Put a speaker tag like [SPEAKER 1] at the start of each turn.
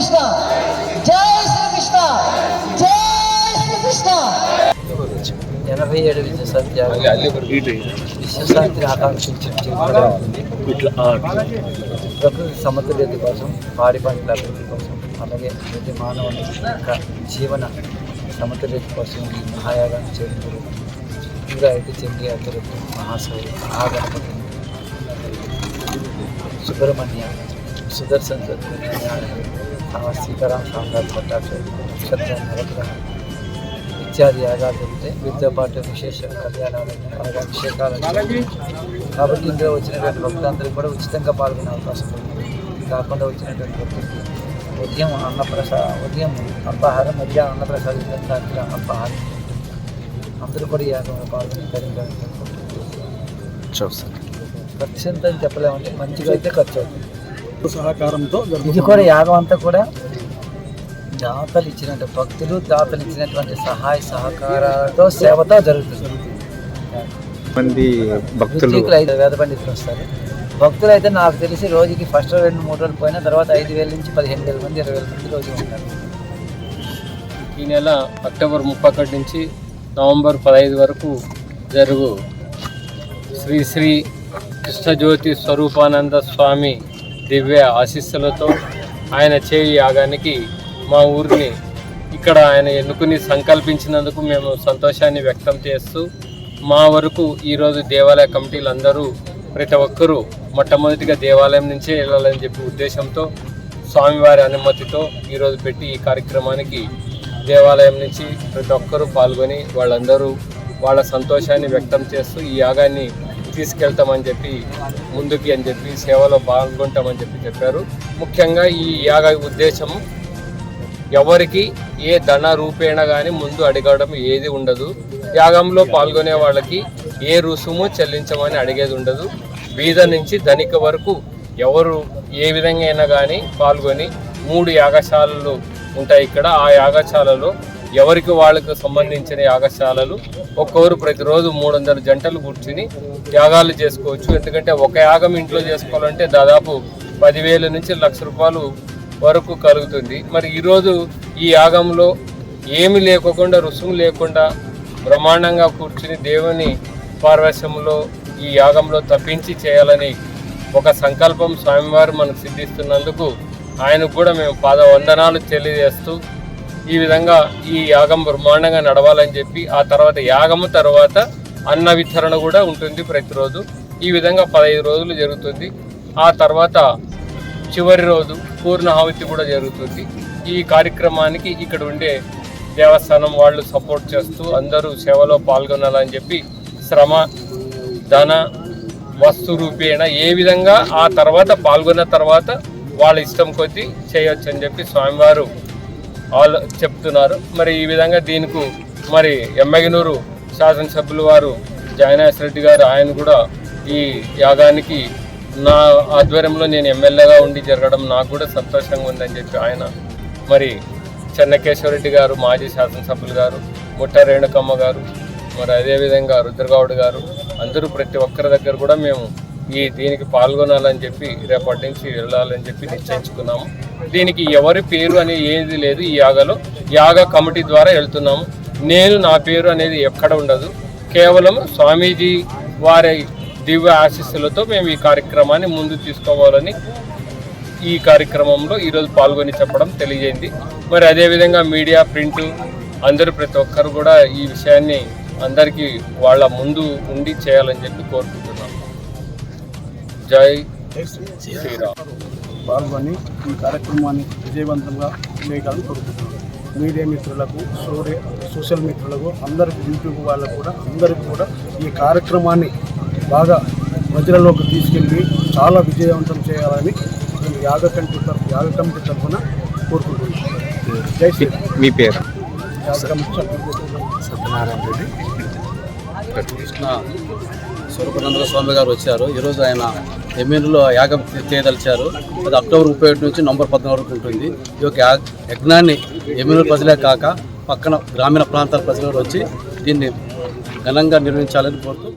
[SPEAKER 1] శ్రీకృష్ణ జై శ్రీకృష్ణ. జై శ్రీకృష్ణ. ఎనభై ఏడు విజయశాంతి విశ్వశాంతిని ఆకాంక్షించి ప్రకృతి సమతుల్యత కోసం పాడి పంటల అభివృద్ధి కోసం అలాగే ప్రతి మానవ యొక్క జీవన సమతుల్యత కోసం ఈ మహాయాగాన్ని చేతులు ఇంకా అయితే చెంది అతులకు మహాశైలి మహాగణపతి. సుబ్రహ్మణ్య సుదర్శన్ సత్యనారాయణ సీతారాం సామ్రాట్ పట్టాచార్య నక్షత్ర నవగ్రహ ఇత్యాది యాగాలు జరిగితే వీటితో పాటు విశేష కళ్యాణాలు అలాగే అభిషేకాలు. కాబట్టి ఇందులో వచ్చినటువంటి భక్తులందరికీ కూడా ఉచితంగా పాల్గొనే అవకాశం ఉంది. కాకుండా వచ్చినటువంటి భక్తులకి ఉదయం అన్నప్రసాద ఉదయం అల్పాహారం మధ్యాహ్నం అన్నప్రసాదం సాయంత్రం అల్పాహారం అందరూ కూడా ఈ యాగంలో పాల్గొని ధరించాలని ఖర్చు ఎంత చెప్పలేమంటే మంచిగా అయితే ఖర్చు అవుతుంది.
[SPEAKER 2] సహకారంతో
[SPEAKER 1] ఇది కూడా యాగం అంతా కూడా దాతలు ఇచ్చినట్టు భక్తులు దాతలు ఇచ్చినటువంటి సహాయ సహకారాలతో సేవతో జరుగుతుంది.
[SPEAKER 3] మంది భక్తులు.
[SPEAKER 1] ఐదు వేద పండితులు వస్తారు. భక్తులు అయితే నాకు తెలిసి రోజుకి ఫస్ట్ రెండు మూడు రోజులు పోయిన తర్వాత ఐదు వేల నుంచి పదిహేను వేల మంది ఇరవై వేల మంది రోజు ఉంటారు.
[SPEAKER 4] ఈ నెల అక్టోబర్ ముప్పై ఒకటి నుంచి నవంబర్ పదహైదు వరకు జరుగు. శ్రీ శ్రీ కృష్ణజ్యోతి స్వరూపానంద స్వామి దివ్య ఆశీస్సులతో ఆయన చేయి యాగానికి మా ఊరిని ఇక్కడ ఆయన ఎన్నుకుని సంకల్పించినందుకు మేము సంతోషాన్ని వ్యక్తం చేస్తూ మా వరకు ఈరోజు దేవాలయ కమిటీలు అందరూ ప్రతి ఒక్కరూ మొట్టమొదటిగా దేవాలయం నుంచే వెళ్ళాలని చెప్పి ఉద్దేశంతో స్వామివారి అనుమతితో ఈరోజు పెట్టి ఈ కార్యక్రమానికి దేవాలయం నుంచి ప్రతి ఒక్కరూ పాల్గొని వాళ్ళందరూ వాళ్ళ సంతోషాన్ని వ్యక్తం చేస్తూ ఈ యాగాన్ని తీసుకెళ్తామని చెప్పి ముందుకి అని చెప్పి సేవలో పాల్గొంటామని చెప్పి చెప్పారు. ముఖ్యంగా ఈ యాగ ఉద్దేశం ఎవరికి ఏ ధన రూపేణ కానీ ముందు అడగడం ఏది ఉండదు. యాగంలో పాల్గొనే వాళ్ళకి ఏ రుసుము చెల్లించమని అడిగేది ఉండదు. బీద నుంచి ధనిక వరకు ఎవరు ఏ విధంగా అయినా కానీ పాల్గొని మూడు యాగశాలలు ఉంటాయి ఇక్కడ. ఆ యాగశాలలో ఎవరికి వాళ్ళకు సంబంధించిన యాగశాలలు ఒక్కొక్కరు ప్రతిరోజు మూడు వందల జంటలు కూర్చుని యాగాలు చేసుకోవచ్చు. ఎందుకంటే ఒక యాగం ఇంట్లో చేసుకోవాలంటే దాదాపు పదివేల నుంచి లక్ష రూపాయలు వరకు కలుగుతుంది. మరి ఈరోజు ఈ యాగంలో ఏమి లేకోకుండా రుసుము లేకుండా బ్రహ్మాండంగా కూర్చుని దేవుని పార్వశ్యంలో ఈ యాగంలో తప్పించి చేయాలని ఒక సంకల్పం స్వామివారు మనకు సిద్ధిస్తున్నందుకు ఆయనకు కూడా మేము పాద వందనాలు తెలియజేస్తూ ఈ విధంగా ఈ యాగం బ్రహ్మాండంగా నడవాలని చెప్పి ఆ తర్వాత యాగము తర్వాత అన్న వితరణ కూడా ఉంటుంది ప్రతిరోజు. ఈ విధంగా పదహైదు రోజులు జరుగుతుంది. ఆ తర్వాత చివరి రోజు పూర్ణాహుతి కూడా జరుగుతుంది. ఈ కార్యక్రమానికి ఇక్కడ ఉండే దేవస్థానం వాళ్ళు సపోర్ట్ చేస్తూ అందరూ సేవలో పాల్గొనాలని చెప్పి శ్రమ ధన వస్తు రూపేణ ఏ విధంగా ఆ తర్వాత పాల్గొన్న తర్వాత వాళ్ళ ఇష్టం కొద్దీ చేయొచ్చు అని చెప్పి స్వామివారు ఆలో చెప్తున్నారు. మరి ఈ విధంగా దీనికి మరి ఎమ్మగినూరు శాసనసభ్యులు వారు జయనాథ్ రెడ్డి గారు ఆయన కూడా ఈ యాగానికి నా ఆధ్వర్యంలో నేను ఎమ్మెల్యేగా ఉండి జరగడం నాకు కూడా సంతోషంగా ఉందని చెప్పి ఆయన మరి చెన్నకేశ్వరరెడ్డి గారు మాజీ శాసనసభ్యులు గారు ముట్ట రేణుకమ్మ గారు మరి అదేవిధంగా రుద్రగౌడ్ గారు అందరూ ప్రతి ఒక్కరి దగ్గర కూడా మేము ఈ దీనికి పాల్గొనాలని చెప్పి రేపటి నుంచి వెళ్ళాలని చెప్పి నిశ్చయించుకున్నాము. దీనికి ఎవరి పేరు అనేది ఏది లేదు ఈ యాగలో. యాగ కమిటీ ద్వారా వెళ్తున్నాము. నేను నా పేరు అనేది ఎక్కడ ఉండదు. కేవలం స్వామీజీ వారి దివ్య ఆశీస్సులతో మేము ఈ కార్యక్రమాన్ని ముందు తీసుకోవాలని ఈ కార్యక్రమంలో ఈరోజు పాల్గొని చెప్పడం తెలియజేయింది మరి అదేవిధంగా మీడియా ప్రింట్ అందరూ ప్రతి ఒక్కరు కూడా ఈ విషయాన్ని అందరికీ వాళ్ళ ముందు ఉండి చేయాలని చెప్పి కోరుకుంటున్నాం జై శ్రీరామ్.
[SPEAKER 2] పాల్గొని ఈ కార్యక్రమాన్ని విజయవంతంగా చేయగలని కోరుకుంటున్నాను మీడియా మిత్రులకు సోరే సోషల్ మిత్రులకు అందరికి యూట్యూబ్ వాళ్ళకు కూడా అందరికీ కూడా ఈ కార్యక్రమాన్ని బాగా ప్రజలలోకి తీసుకెళ్ళి చాలా విజయవంతం చేయాలని నేను యాగ కమిటీ తరఫు యాగ కమిటీ తరఫున కోరుకుంటున్నాను. జై శ్రీరామ్.
[SPEAKER 3] మీ పేరు?
[SPEAKER 5] సత్యనారాయణ రెడ్డి. కృష్ణ. స్వరూపానంద స్వామి గారు వచ్చారు. ఈరోజు ఆయన ఎమ్మెల్యేలో యాగం చేయదలిచారు. అది అక్టోబర్ ముప్పై ఒకటి నుంచి నవంబర్ పద్నాలుగు వరకు ఉంటుంది. ఈ యొక్క యజ్ఞాన్ని ఎమ్మెల్యే ప్రజలే కాక పక్కన గ్రామీణ ప్రాంతాల ప్రజలు వచ్చి దీన్ని ఘనంగా నిర్వహించాలని కోరుతూ